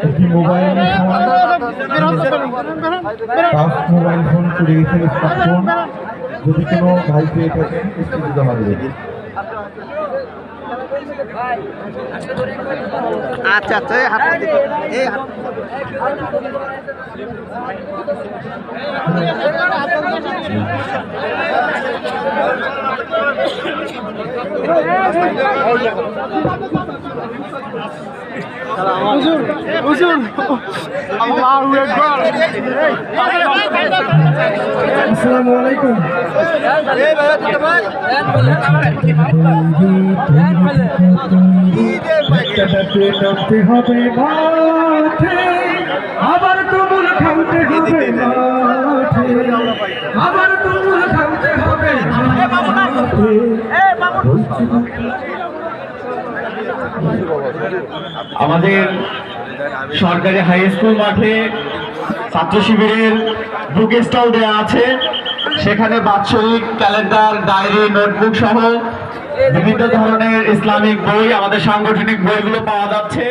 একটি mobile touch mobile phone চুরি গেছে স্মার্টফোন যদি কোনো ভাই পেয়ে থাকেন স্টেশনে জমা দেবেন আচ্ছা আচ্ছা হাত এই হুজুর হুজুর আকবার আসসালামু আলাইকুম। বাচ্চাটাকে নামতে হবে মাঠে আবার তুমুল খামতে হবে মাঠে আবার তুমুল খামতে হবে মাঠে আমাদের সরকারি হাই স্কুল মাঠে ছাত্র শিবিরের বুক স্টল দেওয়া আছে। সেখানে বাৎসরিক ক্যালেন্ডার, ডায়েরি, নোটবুক সহ বিভিন্ন ধরনের ইসলামিক বই, আমাদের সাংগঠনিক বইগুলো পাওয়া যাচ্ছে।